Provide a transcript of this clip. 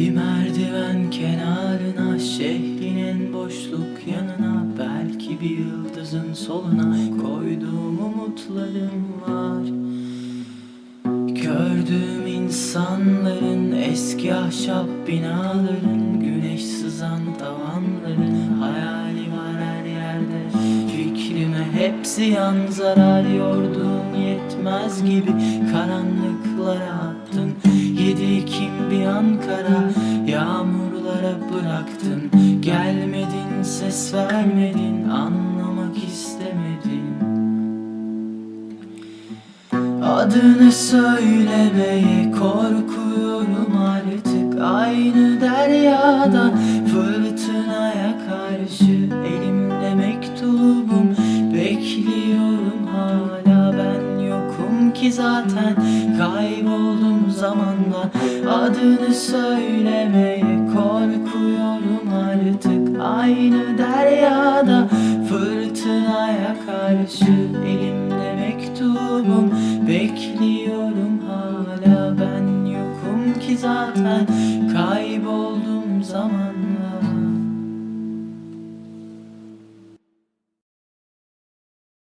Bir merdiven kenarına Şehrin en boşluk yanına Belki bir yıldızın soluna Koyduğum umutlarım var. Gördüğüm insanların Eski ahşap binaların Güneş sızan tavanların Hayali var her yerde. Fikrime hepsi yan zarar Yorduğun yetmez gibi Karanlıklara attın Ankara Yağmurlara bıraktın. Gelmedin ses vermedin Anlamak istemedin. Adını söylemeye korkuyorum artık. Aynı deryada fırtınaya karşı Elimde mektubum. Bekliyorum hala Ben yokum ki zaten kayboldum zamanla Adını söylemeye korkuyorum artık. Aynı deryada fırtınaya karşı Elimde mektubum. Bekliyorum hala Ben yokum ki zaten. Kayboldum